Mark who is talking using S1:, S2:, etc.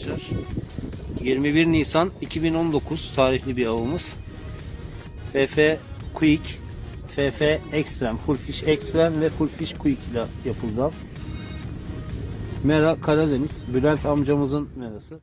S1: Arkadaşlar 21 Nisan 2019 tarihli bir avımız. FF Quick, FF Extreme, Full Fish Extreme ve Full Fish Quick ile yapıldı. Mera Karadeniz, Bülent amcamızın merası.